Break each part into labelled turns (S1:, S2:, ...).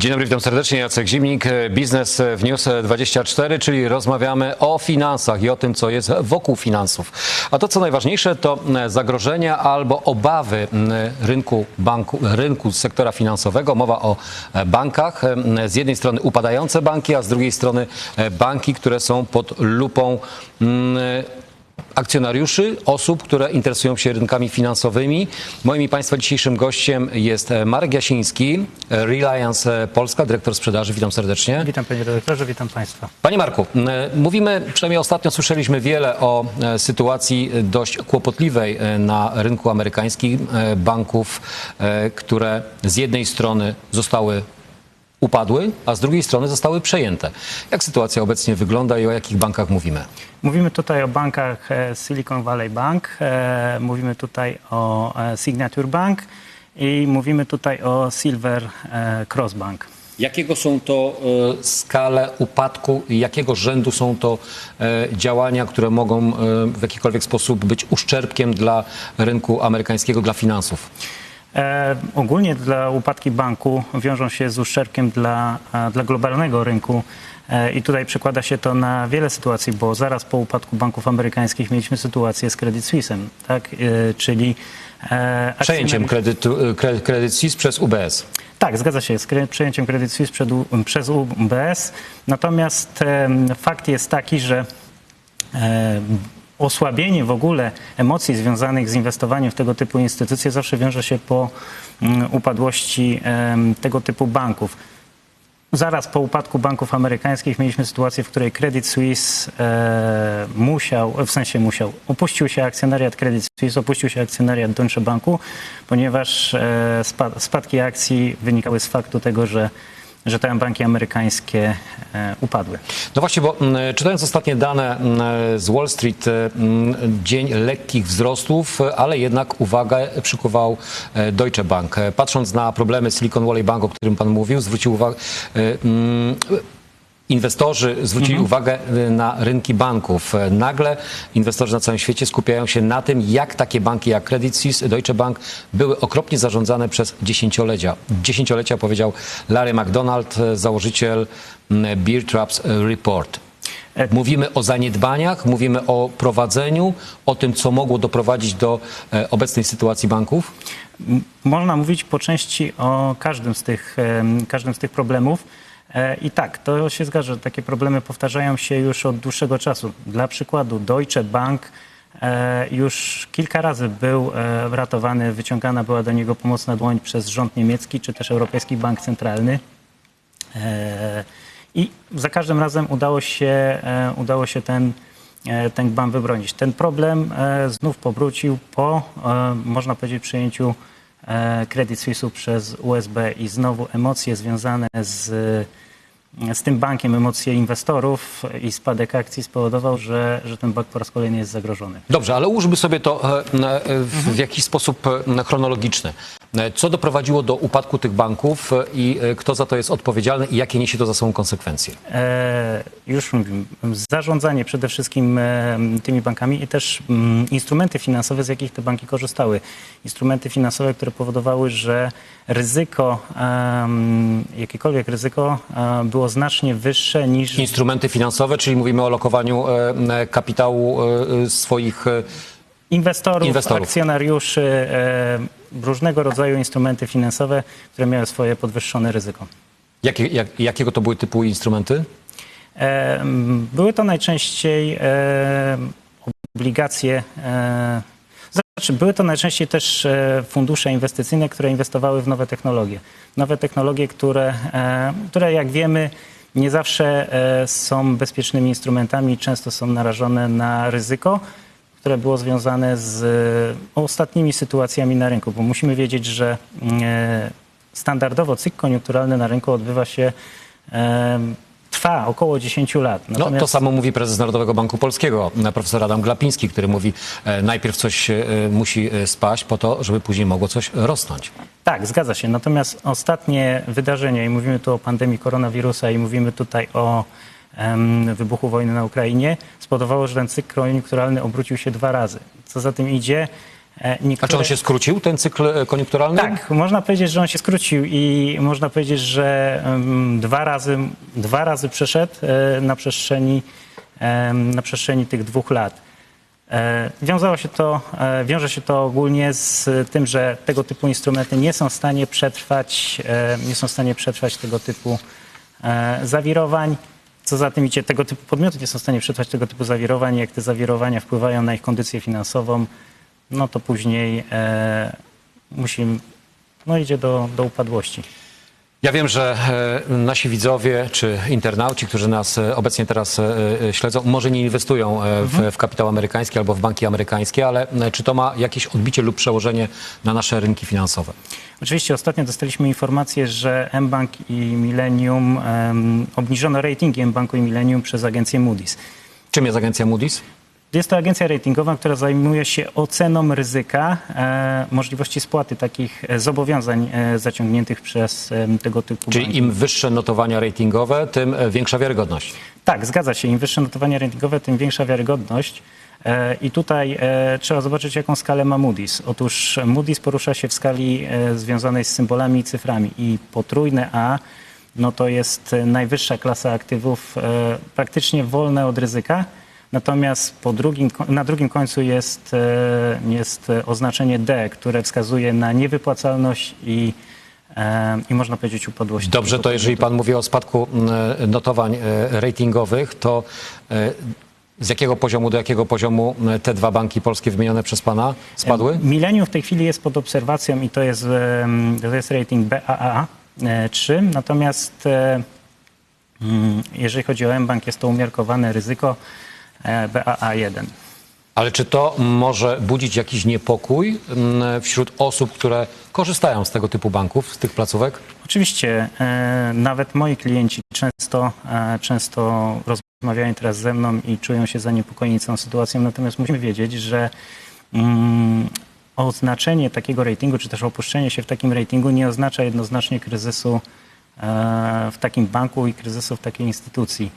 S1: Dzień dobry, witam serdecznie. Jacek Zimnik, Biznes w News 24, czyli rozmawiamy o finansach i o tym, co jest wokół finansów. A to, co najważniejsze, to zagrożenia albo obawy rynku, banku, rynku sektora finansowego. Mowa o bankach. Z jednej strony upadające banki, a z drugiej strony banki, które są pod lupą akcjonariuszy, osób, które interesują się rynkami finansowymi. Moim i Państwa dzisiejszym gościem jest Marek Jasiński, Reliance Polska, dyrektor sprzedaży. Witam serdecznie.
S2: Witam panie redaktorze, witam państwa.
S1: Panie Marku, mówimy, przynajmniej ostatnio słyszeliśmy wiele o sytuacji dość kłopotliwej na rynku amerykańskim banków, które z jednej strony zostały upadły, a z drugiej strony zostały przejęte. Jak sytuacja obecnie wygląda i o jakich bankach mówimy?
S2: Mówimy tutaj o bankach Silicon Valley Bank, mówimy tutaj o Signature Bank i mówimy tutaj o Silver Cross Bank.
S1: Jakiego są to e, skale upadku i jakiego rzędu są to e, działania, które mogą e, w jakikolwiek sposób być uszczerbkiem dla rynku amerykańskiego, dla finansów?
S2: E, ogólnie dla upadki banku wiążą się z uszczerbkiem dla, dla globalnego rynku. E, I tutaj przekłada się to na wiele sytuacji, bo zaraz po upadku banków amerykańskich mieliśmy sytuację z Credit Suisse'em, tak? E, czyli
S1: e, przejęciem kredytu, Credit Suisse przez UBS.
S2: Tak, zgadza się, z przejęciem Credit Suisse przed, przez UBS. Natomiast fakt jest taki, że osłabienie w ogóle emocji związanych z inwestowaniem w tego typu instytucje zawsze wiąże się po upadłości tego typu banków. Zaraz po upadku banków amerykańskich mieliśmy sytuację, w której Credit Suisse e, musiał, w sensie musiał, opuścił się akcjonariat Credit Suisse, opuścił się akcjonariat Deutsche Banku, ponieważ e, spadki akcji wynikały z faktu tego, że że te banki amerykańskie e, upadły.
S1: No właśnie, bo czytając ostatnie dane z Wall Street, dzień lekkich wzrostów, ale jednak uwagę przykuwał e, Deutsche Bank. Patrząc na problemy Silicon Valley Bank, o którym pan mówił, zwrócił uwagę inwestorzy zwrócili mhm. uwagę y, na rynki banków. Nagle inwestorzy na całym świecie skupiają się na tym, jak takie banki jak Credit Suisse, Deutsche Bank były okropnie zarządzane przez dziesięciolecia. Dziesięciolecia powiedział Larry McDonald, założyciel mm, Beer Traps Report. E, mówimy o zaniedbaniach, mówimy o prowadzeniu, o tym, co mogło doprowadzić do e, obecnej sytuacji banków?
S2: Można mówić po części o każdym z tych, każdym z tych problemów. E, I tak, to się zgadza, że takie problemy powtarzają się już od dłuższego czasu. Dla przykładu Deutsche Bank e, już kilka razy był e, ratowany, wyciągana była do niego pomocna dłoń przez rząd niemiecki czy też Europejski Bank Centralny. I za każdym razem udało się, udało się ten, ten wybronić. Ten problem znów powrócił po, można powiedzieć, przyjęciu Credit Suisse przez USB i znowu emocje związane z z tym bankiem emocje inwestorów i spadek akcji spowodował, że, że ten bank po raz kolejny jest zagrożony.
S1: Dobrze, ale ułóżmy sobie to e, e, w jakiś sposób e, chronologiczny. Co doprowadziło do upadku tych banków i kto za to jest odpowiedzialny i jakie niesie to za sobą konsekwencje?
S2: E, już mówimy. Zarządzanie przede wszystkim tymi bankami i też mm, instrumenty finansowe, z jakich te banki korzystały. Instrumenty finansowe, które powodowały, że ryzyko, jakiekolwiek ryzyko było znacznie wyższe niż...
S1: Instrumenty finansowe, czyli mówimy o lokowaniu kapitału swoich
S2: inwestorów, inwestorów. akcjonariuszy, e, różnego rodzaju instrumenty finansowe, które miały swoje podwyższone ryzyko.
S1: Jakie, jak, jakiego to były typu instrumenty?
S2: E, były to najczęściej e, obligacje, były to najczęściej też fundusze inwestycyjne, które inwestowały w nowe technologie. Nowe technologie, które, które jak wiemy, nie zawsze są bezpiecznymi instrumentami, często są narażone na ryzyko które było związane z e, ostatnimi sytuacjami na rynku, bo musimy wiedzieć, że e, standardowo cykl koniunkturalny na rynku odbywa się e, trwa około 10 lat.
S1: Natomiast... No, to samo mówi prezes Narodowego Banku Polskiego, profesor Adam Glapiński, który mówi, e, najpierw coś e, musi spaść po to, żeby później mogło coś rosnąć.
S2: Tak, zgadza się. Natomiast ostatnie wydarzenia, i mówimy tu o pandemii koronawirusa, i mówimy tutaj o wybuchu wojny na Ukrainie spowodowało, że ten cykl koniunkturalny obrócił się dwa razy. Co za tym idzie, E,
S1: A czy on
S2: niektóre-
S1: się skrócił, ten cykl e, koniunkturalny?
S2: tak, można powiedzieć, że on się skrócił i można powiedzieć, że dwa razy, dwa razy przeszedł e, na przestrzeni, na przestrzeni tych dwóch lat. Wiązało się to, wiąże się to ogólnie z tym, że tego typu instrumenty nie są w stanie przetrwać, nie są w stanie przetrwać tego typu zawirowań. Co za tym idzie, tego typu podmioty nie są w stanie przetrwać tego typu zawirowań. Jak te zawirowania wpływają na ich kondycję finansową, no to później e, musi, no idzie do, do upadłości.
S1: Ja wiem, że e, nasi widzowie czy internauci, którzy nas e, obecnie teraz e, e, śledzą, może nie inwestują e, w, w kapitał amerykański albo w banki amerykańskie, ale e, czy to ma jakieś odbicie lub przełożenie na nasze rynki finansowe?
S2: Oczywiście ostatnio dostaliśmy informację, że mBank i Millennium, em, obniżono ratingi mBanku i Millennium przez agencję Moody's.
S1: Czym jest agencja Moody's?
S2: Jest to agencja ratingowa, która zajmuje się oceną ryzyka e, możliwości spłaty takich e, zobowiązań e, zaciągniętych przez em, tego typu
S1: Czyli
S2: banki.
S1: im wyższe notowania ratingowe, tym e, większa wiarygodność.
S2: Tak, zgadza się. Im wyższe notowania ratingowe, tym większa wiarygodność. E, I tutaj e, trzeba zobaczyć, jaką skalę ma Moody's. Otóż Moody's porusza się w skali e, związanej z symbolami i cyframi. I potrójne A no to jest e, najwyższa klasa aktywów, e, praktycznie wolne od ryzyka. Natomiast po drugim, na drugim końcu jest, e, jest oznaczenie D, które wskazuje na niewypłacalność i, e, i można powiedzieć upadłość.
S1: Dobrze, to jeżeli pan mówi o spadku notowań e, ratingowych, to z jakiego poziomu do jakiego poziomu te dwa banki polskie wymienione przez pana spadły?
S2: Millennium w tej chwili jest pod obserwacją i to jest, to jest rating BAA 3, natomiast jeżeli chodzi o mBank, jest to umiarkowane ryzyko e, BAA 1.
S1: Ale czy to może budzić jakiś niepokój m, wśród osób, które korzystają z tego typu banków, z tych placówek?
S2: Oczywiście e, nawet moi klienci często, e, często rozmawiają teraz ze mną i czują się zaniepokojeni całą sytuacją, natomiast musimy wiedzieć, że mm, oznaczenie takiego ratingu, czy też opuszczenie się w takim ratingu nie oznacza jednoznacznie kryzysu w takim banku i kryzysu w takiej instytucji.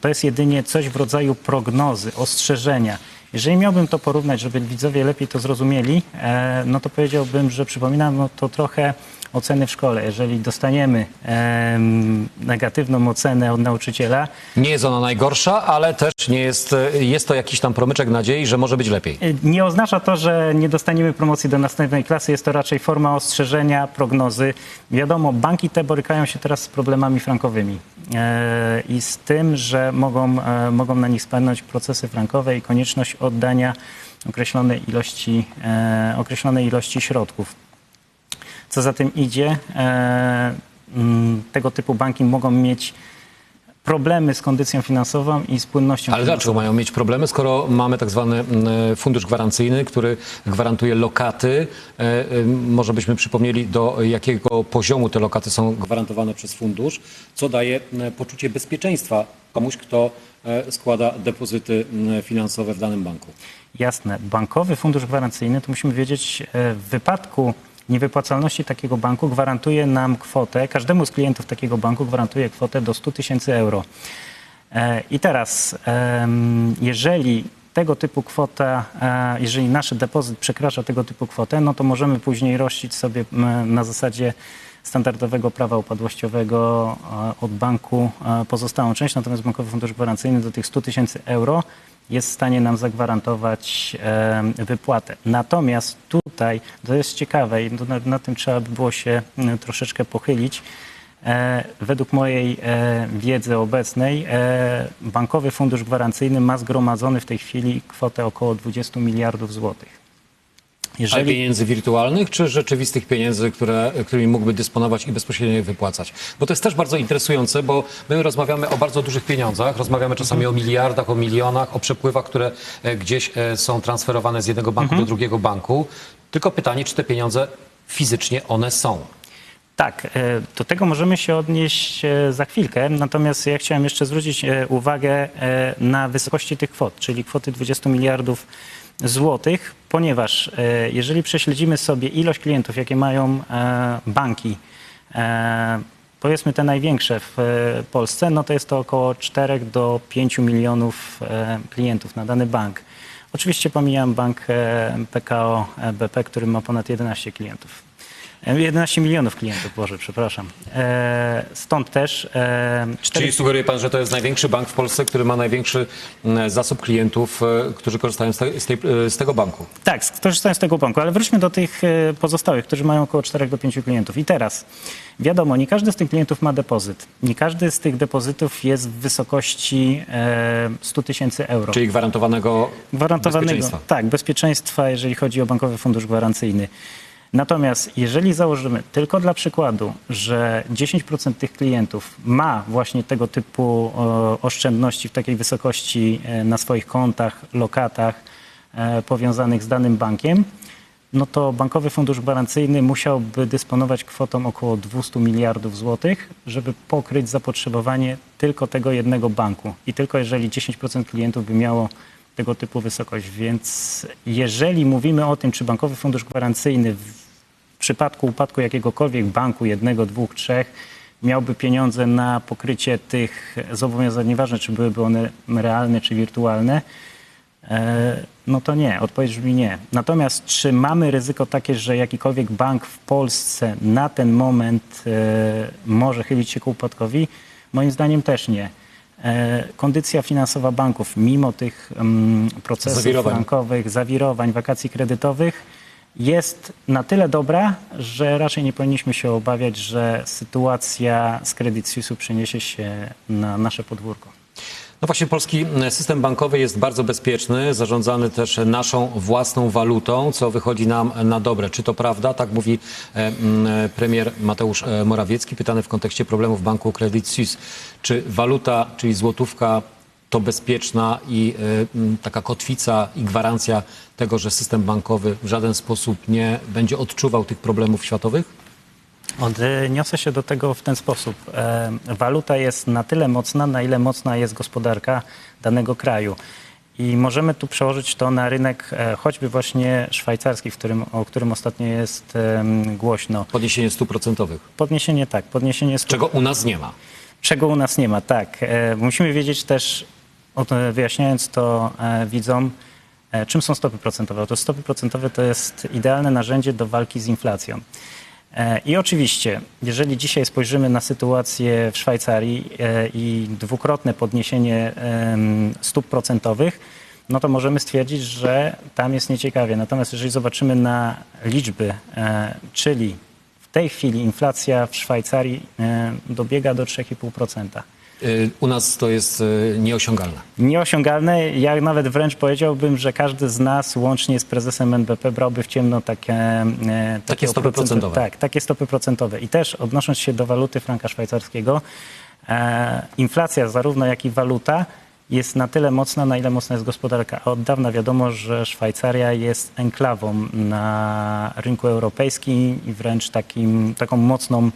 S2: To jest jedynie coś w rodzaju prognozy, ostrzeżenia. Jeżeli miałbym to porównać, żeby widzowie lepiej to zrozumieli, e, no to powiedziałbym, że przypominam no to trochę oceny w szkole. Jeżeli dostaniemy em, negatywną ocenę od nauczyciela,
S1: Nie jest ona najgorsza, ale też nie jest, jest to jakiś tam promyczek nadziei, że może być lepiej.
S2: Y, Nie oznacza to, że nie dostaniemy promocji do następnej klasy. Jest to raczej forma ostrzeżenia, prognozy. Wiadomo, banki te borykają się teraz z problemami frankowymi e, i z tym, że mogą, e, mogą na nich spadnąć procesy frankowe i konieczność oddania określonej ilości, e, określonej ilości środków. Co za tym idzie, e, mm, tego typu banki mogą mieć problemy z kondycją finansową i z płynnością
S1: Ale dlaczego mają mieć problemy, skoro mamy tak zwany m, fundusz gwarancyjny, który gwarantuje lokaty? E, e, Może byśmy przypomnieli, do jakiego poziomu te lokaty są gwarantowane przez fundusz, co daje m, poczucie bezpieczeństwa komuś, kto składa depozyty finansowe w danym banku.
S2: Jasne. Bankowy fundusz gwarancyjny, to musimy wiedzieć, w wypadku niewypłacalności takiego banku gwarantuje nam kwotę, każdemu z klientów takiego banku gwarantuje kwotę do 100 tysięcy euro. E, I teraz, jeżeli tego typu kwota, e, jeżeli nasz depozyt przekracza tego typu kwotę, no to możemy później rościć sobie na zasadzie standardowego prawa upadłościowego e, od banku pozostałą część, natomiast Bankowy Fundusz Gwarancyjny do tych 100 tysięcy euro jest w stanie nam zagwarantować wypłatę. Natomiast tutaj, to jest ciekawe i na, na tym trzeba by było się troszeczkę pochylić, E, Według mojej e, wiedzy obecnej e, Bankowy Fundusz Gwarancyjny ma zgromadzony w tej chwili kwotę około 20 miliardów złotych.
S1: Ale
S2: Jeżeli,
S1: pieniędzy wirtualnych, czy rzeczywistych pieniędzy, które, którymi mógłby dysponować i bezpośrednio je wypłacać? Bo to jest też bardzo interesujące, bo my rozmawiamy o bardzo dużych pieniądzach, rozmawiamy czasami o miliardach, o milionach, o przepływach, które e, gdzieś e, są transferowane z jednego banku do drugiego banku. Tylko pytanie, czy te pieniądze fizycznie one są?
S2: tak, e, do tego możemy się odnieść za chwilkę, natomiast ja chciałem jeszcze zwrócić uwagę na wysokości tych kwot, czyli kwoty 20 miliardów złotych, ponieważ e, jeżeli prześledzimy sobie ilość klientów, jakie mają e, banki, e, powiedzmy te największe w Polsce, no to jest to około 4 do 5 milionów klientów na dany bank. Oczywiście pomijam bank PKO BP, który ma ponad 11 klientów. E, 11 milionów klientów, Boże, przepraszam. E, Stąd też e, cztery-
S1: Czyli sugeruje pan, że to jest największy bank w Polsce, który ma największy zasób klientów, e, którzy korzystają z, te, z, tej, e, z tego banku.
S2: Tak, skorzystałem z tego banku, ale wróćmy do tych e, pozostałych, którzy mają około 4 do 5 klientów. I teraz, wiadomo, nie każdy z tych klientów ma depozyt. Nie każdy z tych depozytów jest w wysokości e, 100 tysięcy euro.
S1: Czyli gwarantowanego
S2: Gwarantowanego,
S1: bezpieczeństwa.
S2: tak, bezpieczeństwa, jeżeli chodzi o bankowy fundusz gwarancyjny. Natomiast jeżeli założymy tylko dla przykładu, że 10% tych klientów ma właśnie tego typu oszczędności w takiej wysokości e, na swoich kontach, lokatach e, powiązanych z danym bankiem, no to bankowy fundusz gwarancyjny musiałby dysponować kwotą około 200 miliardów złotych, żeby pokryć zapotrzebowanie tylko tego jednego banku. I tylko jeżeli 10% klientów by miało tego typu wysokość. Więc jeżeli mówimy o tym, czy bankowy fundusz gwarancyjny przypadku upadku jakiegokolwiek banku, jednego, dwóch, trzech, miałby pieniądze na pokrycie tych zobowiązań, nieważne czy byłyby one realne czy wirtualne, E, No to nie, odpowiedź brzmi nie. Natomiast czy mamy ryzyko takie, że jakikolwiek bank w Polsce na ten moment e, może chylić się ku upadkowi? Moim zdaniem też nie. E, Kondycja finansowa banków, mimo tych mm, procesów
S1: Zawirowań.
S2: bankowych, zawirowań, wakacji kredytowych, jest na tyle dobra, że raczej nie powinniśmy się obawiać, że sytuacja z Credit Suisse przeniesie się na nasze podwórko.
S1: No właśnie, polski system bankowy jest bardzo bezpieczny, zarządzany też naszą własną walutą, co wychodzi nam na dobre. Czy to prawda? Tak mówi e, m, premier Mateusz e, Morawiecki, pytany w kontekście problemów banku Credit Suisse. Czy waluta, czyli złotówka, to bezpieczna i e, taka kotwica i gwarancja tego, że system bankowy w żaden sposób nie będzie odczuwał tych problemów światowych?
S2: Odniosę się do tego w ten sposób. E, Waluta jest na tyle mocna, na ile mocna jest gospodarka danego kraju. I możemy tu przełożyć to na rynek e, choćby właśnie szwajcarski, w którym, o którym ostatnio jest głośno.
S1: Podniesienie stóp procentowych,
S2: Podniesienie tak, podniesienie stóp,
S1: czego u nas nie ma.
S2: czego u nas nie ma, tak. E, Musimy wiedzieć też, wyjaśniając to e, widzom, e, czym są stopy procentowe. Otóż stopy procentowe to jest idealne narzędzie do walki z inflacją. E, I oczywiście, jeżeli dzisiaj spojrzymy na sytuację w Szwajcarii i dwukrotne podniesienie stóp procentowych, no to możemy stwierdzić, że tam jest nieciekawie. Natomiast jeżeli zobaczymy na liczby, czyli w tej chwili inflacja w Szwajcarii dobiega do 3,5%.
S1: Y, U nas to jest y, nieosiągalne.
S2: Nieosiągalne. Ja nawet wręcz powiedziałbym, że każdy z nas, łącznie z prezesem NBP, brałby w ciemno takie, e, takie
S1: stopy
S2: oprocentu-
S1: procentowe.
S2: Tak, takie stopy procentowe. I też odnosząc się do waluty franka szwajcarskiego, e, inflacja zarówno jak i waluta jest na tyle mocna, na ile mocna jest gospodarka. A od dawna wiadomo, że Szwajcaria jest enklawą na rynku europejskim i wręcz takim, taką mocną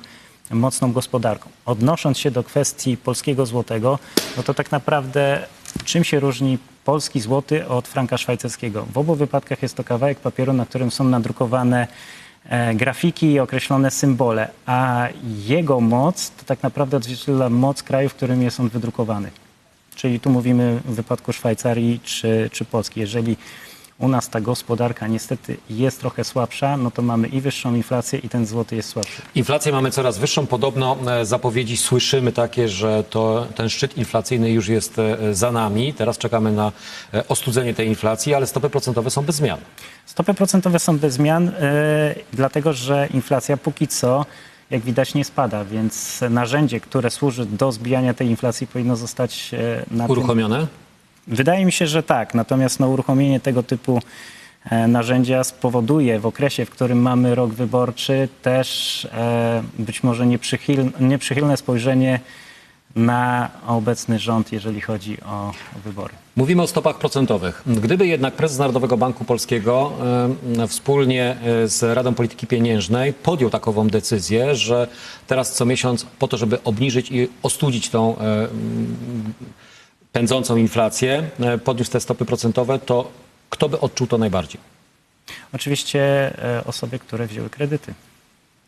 S2: mocną gospodarką. Odnosząc się do kwestii polskiego złotego, no to tak naprawdę czym się różni polski złoty od franka szwajcarskiego? W obu wypadkach jest to kawałek papieru, na którym są nadrukowane e, grafiki i określone symbole, a jego moc to tak naprawdę odzwierciedla moc kraju, w którym jest on wydrukowany. Czyli tu mówimy w wypadku Szwajcarii czy, czy Polski. Jeżeli u nas ta gospodarka niestety jest trochę słabsza, no to mamy i wyższą inflację i ten złoty jest słabszy.
S1: Inflację mamy coraz wyższą. Podobno e, zapowiedzi słyszymy takie, że to, ten szczyt inflacyjny już jest e, za nami. Teraz czekamy na e, ostudzenie tej inflacji, ale stopy procentowe są bez zmian.
S2: Stopy procentowe są bez zmian, e, dlatego że inflacja póki co, jak widać, nie spada, więc narzędzie, które służy do zbijania tej inflacji, powinno zostać na tym. Wydaje mi się, że tak. Natomiast no, uruchomienie tego typu e, narzędzia spowoduje w okresie, w którym mamy rok wyborczy, też e, być może nieprzychylne, spojrzenie na obecny rząd, jeżeli chodzi o, wybory.
S1: Mówimy o stopach procentowych. Gdyby jednak prezes Narodowego Banku Polskiego e, wspólnie z Radą Polityki Pieniężnej podjął takową decyzję, że teraz co miesiąc po to, żeby obniżyć i ostudzić tą pędzącą inflację, e, podniósł te stopy procentowe, to kto by odczuł to najbardziej?
S2: Oczywiście e, osoby, które wzięły kredyty.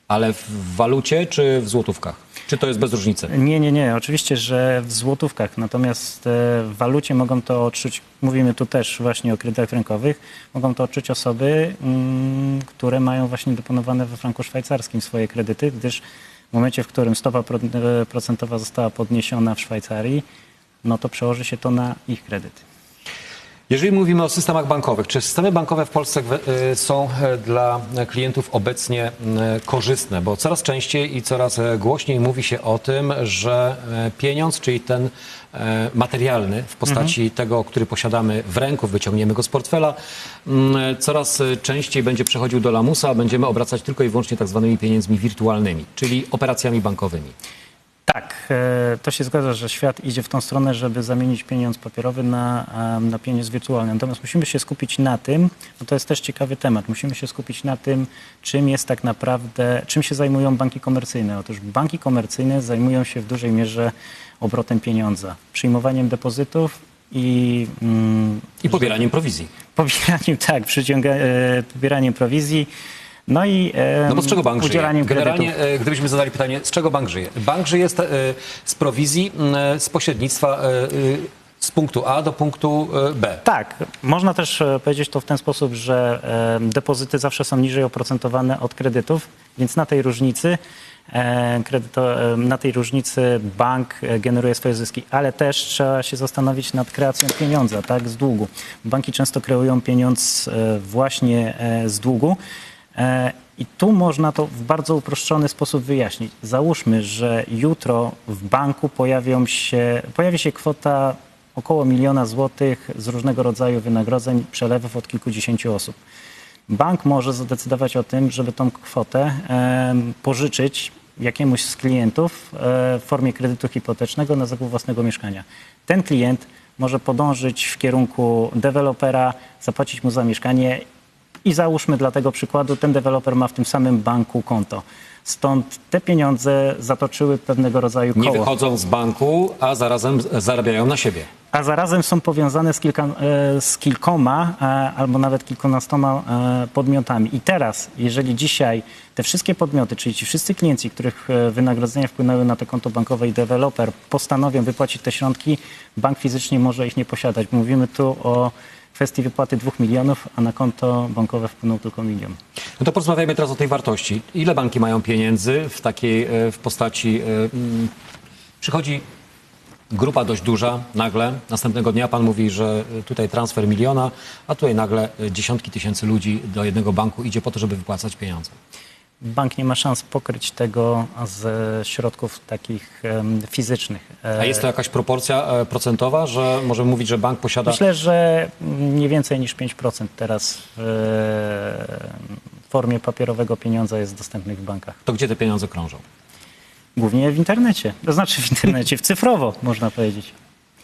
S1: Ale w walucie czy w złotówkach? Czy to jest bez różnicy?
S2: Nie, nie, nie. Oczywiście, że w złotówkach. Natomiast e, w walucie mogą to odczuć, mówimy tu też właśnie o kredytach rynkowych, mogą to odczuć osoby, mm, które mają właśnie deponowane we franku szwajcarskim swoje kredyty, gdyż w momencie, w którym stopa pro- procentowa została podniesiona w Szwajcarii, no to przełoży się to na ich kredyty.
S1: Jeżeli mówimy o systemach bankowych, czy systemy bankowe w Polsce e, są e, dla klientów obecnie m, korzystne? Bo coraz częściej i coraz e, głośniej mówi się o tym, że e, pieniądz, czyli ten e, materialny w postaci tego, który posiadamy w ręku, wyciągniemy go z portfela, m, coraz e, częściej będzie przechodził do lamusa, a będziemy obracać tylko i wyłącznie tak zwanymi pieniędzmi wirtualnymi, czyli operacjami bankowymi.
S2: Tak, e, to się zgadza, że świat idzie w tą stronę, żeby zamienić pieniądz papierowy na, em, na pieniądz wirtualny. Natomiast musimy się skupić na tym, no to jest też ciekawy temat, musimy się skupić na tym, czym jest tak naprawdę, czym się zajmują banki komercyjne. Otóż banki komercyjne zajmują się w dużej mierze obrotem pieniądza, przyjmowaniem depozytów i mm,
S1: I pobieraniem prowizji.
S2: pobieraniem, tak, przyciąga, e, pobieraniem prowizji, no i em,
S1: No bo z czego bank żyje? Generalnie,
S2: kredytów.
S1: e, gdybyśmy zadali pytanie, z czego bank żyje? Bank żyje z, e, z prowizji, e, z pośrednictwa e, e, z punktu A do punktu e, B.
S2: Tak, można też e, powiedzieć to w ten sposób, że e, depozyty zawsze są niżej oprocentowane od kredytów, więc na tej różnicy e, kredyto, e, na tej różnicy bank e, generuje swoje zyski, ale też trzeba się zastanowić nad kreacją pieniądza, tak, z długu. Banki często kreują pieniądz e, właśnie e, z długu. E, I tu można to w bardzo uproszczony sposób wyjaśnić. Załóżmy, że jutro w banku pojawią się, pojawi się kwota około miliona złotych z różnego rodzaju wynagrodzeń, przelewów od kilkudziesięciu osób. Bank może zadecydować o tym, żeby tą kwotę em, pożyczyć jakiemuś z klientów e, w formie kredytu hipotecznego na zakup własnego mieszkania. Ten klient może podążyć w kierunku dewelopera, zapłacić mu za mieszkanie i załóżmy dla tego przykładu, ten deweloper ma w tym samym banku konto. Stąd te pieniądze zatoczyły pewnego rodzaju
S1: Nie
S2: koło.
S1: wychodzą z banku, a zarazem zarabiają na siebie.
S2: a zarazem są powiązane z, kilka, e, z kilkoma e, albo nawet kilkunastoma e, podmiotami. I teraz, jeżeli dzisiaj te wszystkie podmioty, czyli ci wszyscy klienci, których wynagrodzenia wpłynęły na to konto bankowe i deweloper postanowią wypłacić te środki, bank fizycznie może ich nie posiadać. Mówimy tu o kwestii wypłaty dwóch milionów, a na konto bankowe wpłynął tylko milion.
S1: No to porozmawiajmy teraz o tej wartości. Ile banki mają pieniędzy w takiej e, w postaci. e, mm, Przychodzi grupa dość duża, nagle. Następnego dnia pan mówi, że e, tutaj transfer miliona, a tutaj nagle dziesiątki tysięcy ludzi do jednego banku idzie po to, żeby wypłacać pieniądze.
S2: Bank nie ma szans pokryć tego ze środków takich fizycznych. E,
S1: A jest to jakaś proporcja e, procentowa, że możemy mówić, że bank posiada.
S2: Myślę, że nie więcej niż 5% teraz w e, formie papierowego pieniądza jest dostępnych w bankach.
S1: To gdzie te pieniądze krążą?
S2: Głównie w internecie. To znaczy w internecie, w cyfrowo można powiedzieć.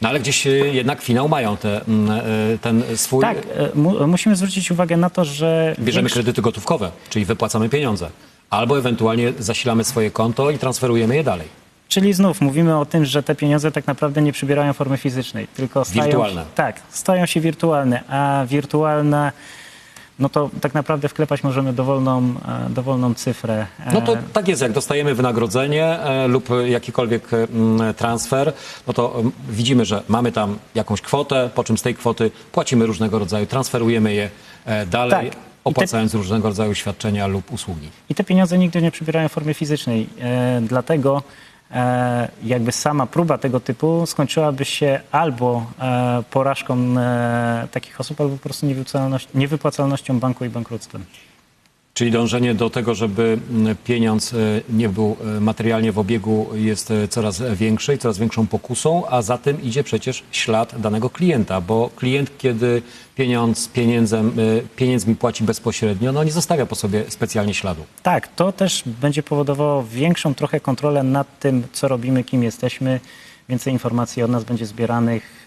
S1: No ale gdzieś e, jednak finał mają te, mm, e, ten swój.
S2: Tak, e, mu, musimy zwrócić uwagę na to, że
S1: Bierzemy kredyty gotówkowe, czyli wypłacamy pieniądze. Albo ewentualnie zasilamy swoje konto i transferujemy je dalej.
S2: Czyli znów mówimy o tym, że te pieniądze tak naprawdę nie przybierają formy fizycznej, tylko stają
S1: Wirtualne.
S2: Tak, stają się wirtualne, a wirtualne, no to tak naprawdę wklepać możemy dowolną, e, dowolną cyfrę. E,
S1: No to tak jest, jak dostajemy wynagrodzenie e, lub jakikolwiek e, m, transfer, no to m, widzimy, że mamy tam jakąś kwotę, po czym z tej kwoty płacimy różnego rodzaju, transferujemy je e, dalej,
S2: Tak. I te-
S1: opłacając różnego rodzaju świadczenia lub usługi.
S2: I te pieniądze nigdy nie przybierają formy fizycznej. E, dlatego e, jakby sama próba tego typu skończyłaby się albo e, porażką e, takich osób, albo po prostu niewypłacalnością banku i bankructwem.
S1: Czyli dążenie do tego, żeby m, pieniądz e, nie był e, materialnie w obiegu jest e, coraz większe i coraz większą pokusą, a za tym idzie przecież ślad danego klienta, bo klient, kiedy pieniądz pieniędzem, pieniędzmi płaci bezpośrednio, no nie zostawia po sobie specjalnie śladu.
S2: Tak, to też będzie powodowało większą trochę kontrolę nad tym, co robimy, kim jesteśmy. Więcej informacji od nas będzie zbieranych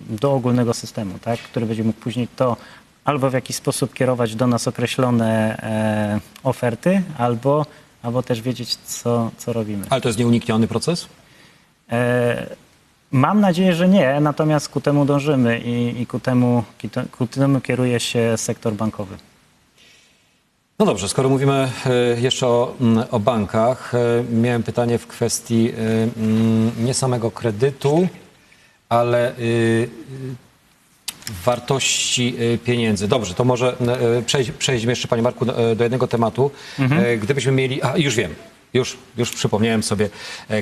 S2: do ogólnego systemu, tak, który będzie mógł później to albo w jakiś sposób kierować do nas określone e, oferty, albo, albo też wiedzieć, co, co robimy.
S1: Ale to jest nieunikniony proces?
S2: E, Mam nadzieję, że nie, natomiast ku temu dążymy i, i ku, temu, ku te- ku temu kieruje się sektor bankowy.
S1: No dobrze, skoro mówimy e, jeszcze o, mm, o bankach, e, miałem pytanie w kwestii e, mm, nie samego kredytu, ale y, wartości y, pieniędzy. Dobrze, to może przejdź, przejdźmy jeszcze, Panie Marku, do, jednego tematu. E, Gdybyśmy mieli, a już wiem, już, już przypomniałem sobie,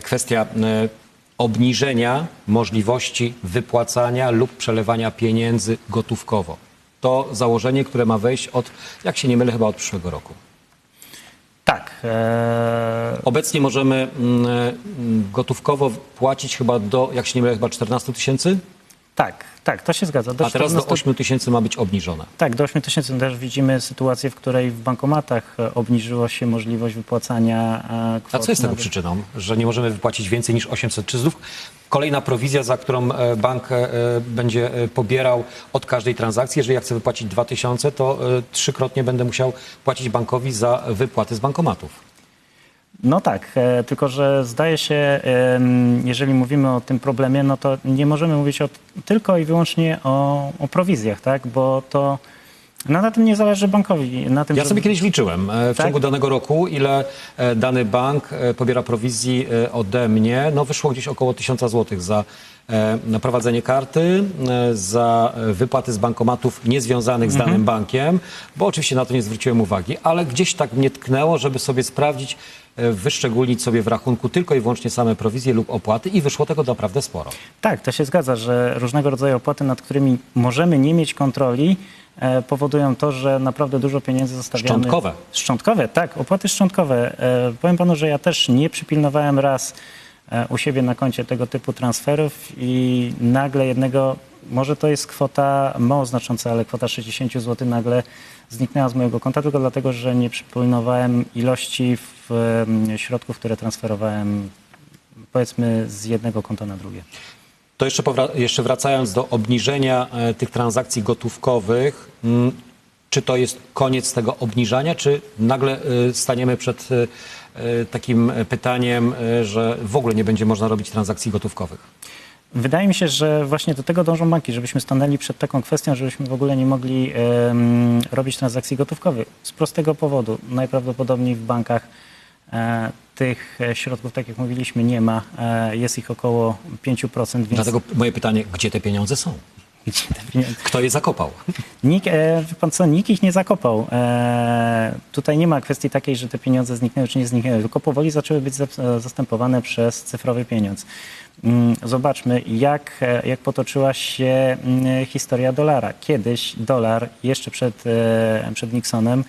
S1: kwestia obniżenia możliwości wypłacania lub przelewania pieniędzy gotówkowo. To założenie, które ma wejść od, jak się nie mylę, chyba od przyszłego roku.
S2: Tak. E,
S1: Obecnie możemy mm, gotówkowo płacić chyba do, jak się nie mylę, chyba 14 tysięcy,
S2: tak, tak, to się zgadza. Do
S1: a teraz do
S2: 14
S1: 8 tysięcy ma być obniżone.
S2: Tak, do 8 tysięcy też widzimy sytuację, w której w bankomatach e, obniżyła się możliwość wypłacania e, kwot.
S1: A co jest tego
S2: nawet-
S1: przyczyną, że nie możemy wypłacić więcej niż 800 czy znów kolejna prowizja, za którą e, bank e, będzie e, pobierał od każdej transakcji. Jeżeli ja chcę wypłacić 2000, to e, trzykrotnie będę musiał płacić bankowi za wypłaty z bankomatów.
S2: No tak, e, tylko że zdaje się, jeżeli mówimy o tym problemie, no to nie możemy mówić o, tylko i wyłącznie o, o prowizjach, tak? Bo to no, na tym nie zależy bankowi. Na tym,
S1: Ja sobie kiedyś liczyłem e, w
S2: Tak?
S1: ciągu danego roku, ile e, dany bank pobiera prowizji ode mnie. No wyszło gdzieś około 1000 zł za prowadzenie karty, za wypłaty z bankomatów niezwiązanych z
S2: Mhm.
S1: danym bankiem, bo oczywiście na to nie zwróciłem uwagi, ale gdzieś tak mnie tknęło, żeby sobie sprawdzić, wyszczególnić sobie w rachunku tylko i wyłącznie same prowizje lub opłaty i wyszło tego naprawdę sporo.
S2: Tak, to się zgadza, że różnego rodzaju opłaty, nad którymi możemy nie mieć kontroli, e, powodują to, że naprawdę dużo pieniędzy zostawiamy.
S1: Szczątkowe.
S2: Szczątkowe, tak, opłaty szczątkowe. E, powiem panu, że ja też nie przypilnowałem raz e, u siebie na koncie tego typu transferów i nagle jednego, może to jest kwota mało znacząca, ale kwota 60 zł nagle zniknęła z mojego konta, tylko dlatego, że nie przypilnowałem ilości w, środków, które transferowałem powiedzmy z jednego konta na drugie.
S1: To jeszcze, jeszcze wracając do obniżenia e, tych transakcji gotówkowych, mm, czy to jest koniec tego obniżania, czy nagle e, staniemy przed e, takim e, pytaniem, e, że w ogóle nie będzie można robić transakcji gotówkowych?
S2: Wydaje mi się, że właśnie do tego dążą banki, żebyśmy stanęli przed taką kwestią, żebyśmy w ogóle nie mogli robić transakcji gotówkowych. Z prostego powodu. Najprawdopodobniej w bankach e, tych e, środków, tak jak mówiliśmy, nie ma. E, jest ich około 5%, więc
S1: Dlatego moje pytanie, gdzie te pieniądze są?
S2: Gdzie te pieniądze?
S1: Kto je zakopał?
S2: Nikt, e, pan co, nikt ich nie zakopał. E, tutaj nie ma kwestii takiej, że te pieniądze zniknęły czy nie zniknęły, tylko powoli zaczęły być zastępowane przez cyfrowy pieniądz. Mm, Zobaczmy, jak, e, jak potoczyła się mm, historia dolara. Kiedyś dolar, jeszcze przed, przed Nixonem,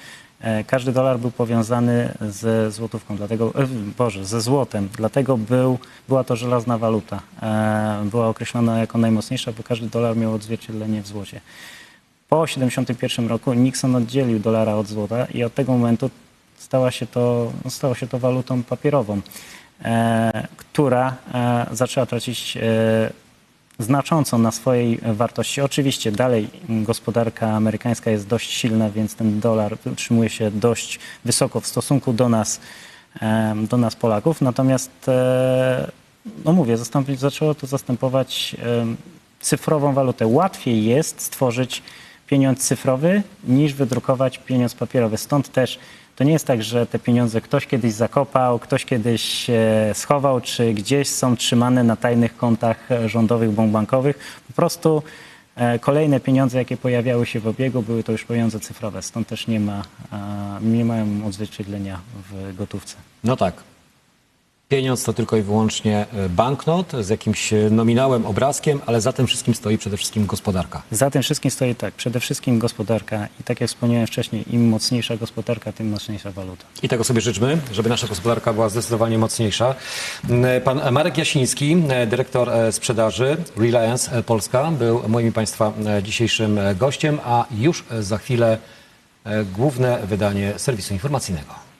S2: każdy dolar był powiązany ze złotówką, dlatego, e, Boże, ze złotem, dlatego był, była to żelazna waluta. E, Była określona jako najmocniejsza, bo każdy dolar miał odzwierciedlenie w złocie. Po 1971 roku Nixon oddzielił dolara od złota i od tego momentu stała się to, stało się to walutą papierową, e, która e, zaczęła tracić e, znacząco na swojej wartości. Oczywiście dalej gospodarka amerykańska jest dość silna, więc ten dolar utrzymuje się dość wysoko w stosunku do nas, do nas Polaków. Natomiast, e, no mówię, zaczęło to zastępować cyfrową walutę. Łatwiej jest stworzyć pieniądz cyfrowy niż wydrukować pieniądz papierowy. Stąd też to nie jest tak, że te pieniądze ktoś kiedyś zakopał, ktoś kiedyś e, schował, czy gdzieś są trzymane na tajnych kontach rządowych, bąk bankowych. Po prostu e, kolejne pieniądze, jakie pojawiały się w obiegu, były to już pieniądze cyfrowe. Stąd też nie, ma, nie mają odzwierciedlenia w gotówce.
S1: No tak. Pieniądz to tylko i wyłącznie e, banknot z jakimś e, nominałem, obrazkiem, ale za tym wszystkim stoi przede wszystkim gospodarka.
S2: Za tym wszystkim stoi tak, przede wszystkim gospodarka i tak jak wspomniałem wcześniej, im mocniejsza gospodarka, tym mocniejsza waluta.
S1: I tego sobie życzmy, żeby nasza gospodarka była zdecydowanie mocniejsza. Mm, Pan Marek Jasiński, e, dyrektor e, sprzedaży Reliance e, Polska, był moim Państwa e, dzisiejszym e, gościem, a już e, za chwilę e, główne wydanie serwisu informacyjnego.